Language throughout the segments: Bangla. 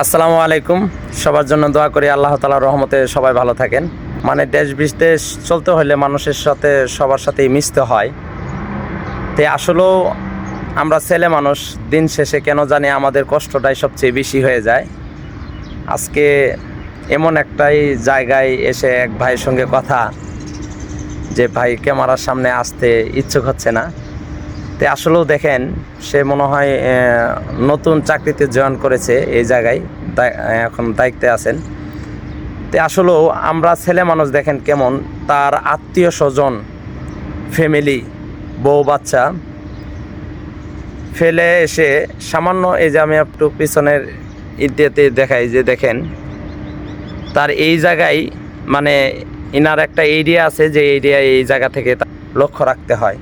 আসসালামু আলাইকুম। সবার জন্য দোয়া করি আল্লাহ তালার রহমতে সবাই ভালো থাকেন। মানে দেশ বিদেশ চলতে হলে মানুষের সাথে সবার সাথেই মিশতে হয়। তে আসলেও আমরা ছেলে মানুষ, দিন শেষে কেন জানি আমাদের কষ্টটাই সবচেয়ে বেশি হয়ে যায়। আজকে এমন একটাই জায়গায় এসে এক ভাইয়ের সঙ্গে কথা, যে ভাই ক্যামেরার সামনে আসতে ইচ্ছুক হচ্ছে না। তে আসলেও দেখেন, সে মনে হয় নতুন চাকরিতে জয়েন করেছে এই জায়গায় এখন দায়িত্বে আছেন। তে আসলেও আমরা ছেলে মানুষ দেখেন কেমন, তার আত্মীয় স্বজন, ফ্যামিলি, বউ বাচ্চা, ফেলে এসে সামান্য এই যে আমি একটু পিছনের ইতিহাতে দেখাই যে দেখেন, তার এই জায়গায় মানে ইনার একটা এরিয়া আছে যে এরিয়া এই জায়গা থেকে লক্ষ্য রাখতে হয়।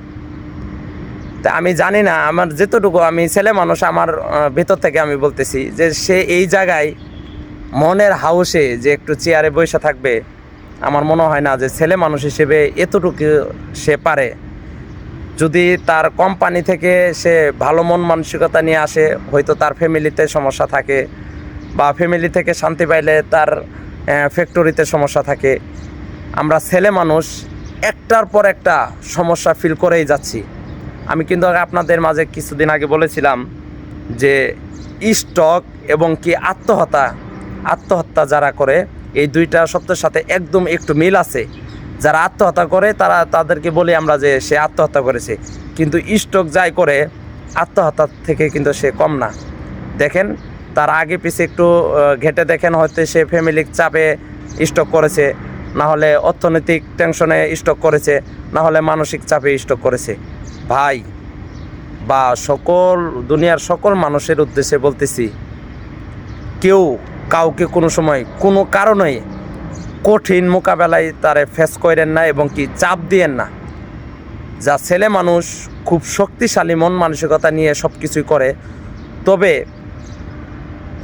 তা আমি জানি না, আমার যেতটুকু আমি ছেলে মানুষ, আমার ভেতর থেকে আমি বলতেছি যে সে এই জায়গায় মনের হাউসে যে একটু চেয়ারে বসে থাকবে, আমার মনে হয় না যে ছেলে মানুষ হিসেবে এতটুকু সে পারে। যদি তার কোম্পানি থেকে সে ভালো মন মানসিকতা নিয়ে আসে, হয়তো তার ফ্যামিলিতে সমস্যা থাকে বা ফ্যামিলি থেকে শান্তি পাইলে তার ফ্যাক্টরিতে সমস্যা থাকে। আমরা ছেলে মানুষ একটার পর একটা সমস্যা ফিল করেই যাচ্ছি। আমি কিন্তু আপনাদের মাঝে কিছুদিন আগে বলেছিলাম যে স্টক এবং কি আত্মহত্যা আত্মহত্যা যারা করে, এই দুইটা শব্দের সাথে একদম একটু মিল আছে। যারা আত্মহত্যা করে, তারা তাদেরকে বলি আমরা যে সে আত্মহত্যা করেছে। কিন্তু স্টক যাই করে, আত্মহত্যা থেকে কিন্তু সে কম না। দেখেন, তার আগে পিছে একটু ঘেটে দেখেন হয়তো সে ফ্যামিলির চাপে স্টক করেছে। না হলে অর্থনৈতিক টেনশনে স্টক করেছে, না হলে মানসিক চাপে স্টক করেছে। ভাই, বা সকল, দুনিয়ার সকল মানুষের উদ্দেশ্যে বলতেছি, কেউ কাউকে কোনো সময়, কোনো কারণে কঠিন মোকাবেলায় তারে ফেস করেন না এবং কি চাপ দিয়েন না। যা ছেলে মানুষ খুব শক্তিশালী, মন মানসিকতা নিয়ে সব কিছুই করে, তবে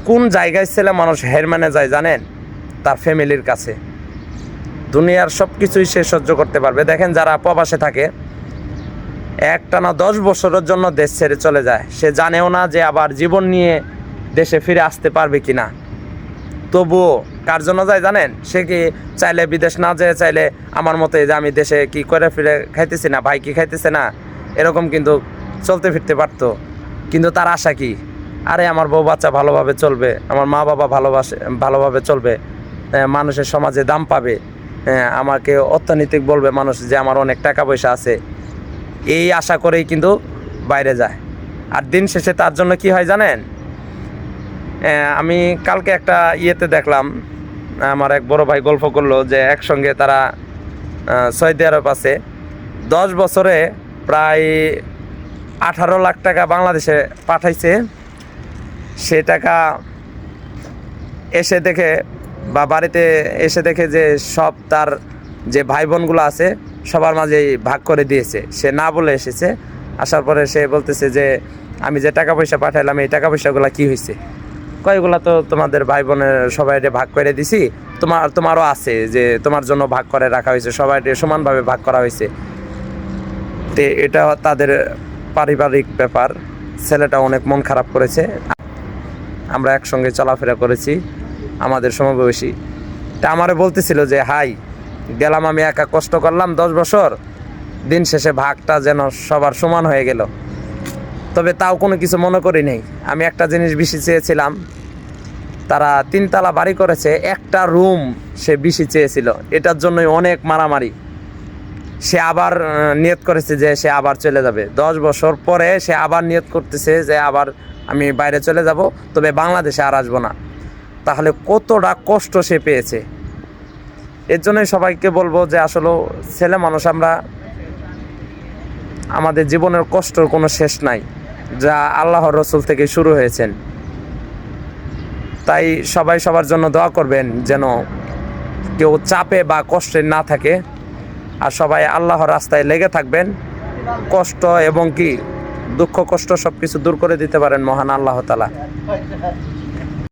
কোন জায়গায় ছেলে মানুষ হের যায় জানেন? তার ফ্যামিলির কাছে। দুনিয়ার সব কিছুই সে সহ্য করতে পারবে। দেখেন যারা প্রবাসে থাকে, একটানা দশ বছরের জন্য দেশ ছেড়ে চলে যায়। সে জানেও না যে আবার জীবন নিয়ে দেশে ফিরে আসতে পারবে কি না তবুও কার জন্য যায় জানেন? সে কি চাইলে বিদেশ না যেয়ে চাইলে আমার মতে যে আমি দেশে কি করে ফিরে খাইতেছি না, ভাই কি খাইতেছে না? এরকম কিন্তু চলতে ফিরতে পারতো। কিন্তু তার আশা কি? আরে আমার বউ বাচ্চা ভালোভাবে চলবে, আমার মা বাবা ভালোবাসে, ভালোভাবে চলবে মানুষের সমাজে দাম পাবে। আমাকে অর্থনৈতিক বলবে মানুষ যে আমার অনেক টাকা পয়সা আছে। এই আশা করেই কিন্তু বাইরে যায়। আর দিন শেষে তার জন্য কি হয় জানেন? আহ, আমি কালকে একটা ইয়েতে দেখলাম আমার এক বড় ভাই গল্প করল যে একসঙ্গে তারা সৌদি আরব আছে। দশ বছরে প্রায় আঠারো লাখ টাকা বাংলাদেশে পাঠাইছে। সে টাকা এসে দেখে বা বাড়িতে এসে দেখে যে সব তার যে ভাই বোনগুলো আছে, সবার মাঝেই ভাগ করে দিয়েছে। সে না বলে এসেছে। আসার পরে সে বলতেছে যে, আমি যে টাকা পয়সা পাঠাইলাম, এই টাকা পয়সাগুলো কি হয়েছে কয়গুলা তো তোমাদের ভাই বোনের সবাই ভাগ করে দিছি। তোমার, তোমারও আছে যে তোমার জন্য ভাগ করে রাখা হয়েছে সবাই সমানভাবে ভাগ করা হয়েছে তে এটা তাদের পারিবারিক ব্যাপার। ছেলেটা অনেক মন খারাপ করেছে। আমরা একসঙ্গে চলাফেরা করেছি। আমাদের সমবয়সী। তা আমারে বলতেছিল যে, হাই, গেলাম আমি একা, কষ্ট করলাম দশ বছর। দিন শেষে ভাগটা যেন সবার সমান হয়ে গেল। তবে তাও কোনো কিছু মনে করি নেই। আমি একটা জিনিস বেশি চেয়েছিলাম। তারা তিনতলা বাড়ি করেছে, একটা রুম সে বেশি চেয়েছিল। এটার জন্যই অনেক মারামারি। সে আবার নিয়ত করেছে যে সে আবার চলে যাবে। দশ বছর পরে সে আবার নিয়ত করতেছে যে, আবার আমি বাইরে চলে যাব, তবে বাংলাদেশে আর আসব না। তাহলে কতটা কষ্ট সে পেয়েছে? এর জন্যই সবাইকে বলব যে আসলে ছেলে মানুষ আমরা আমাদের জীবনের কষ্টর কোনো শেষ নাই, যা আল্লাহর রসুল থেকে শুরু হয়েছেন। তাই সবাই সবার জন্য দোয়া করবেন যেন কেউ চাপে বা কষ্টে না থাকে, আর সবাই আল্লাহর রাস্তায় লেগে থাকবেন। কষ্ট এবং কি দুঃখ, কষ্ট সব কিছু দূর করে দিতে পারেন মহান আল্লাহ তালা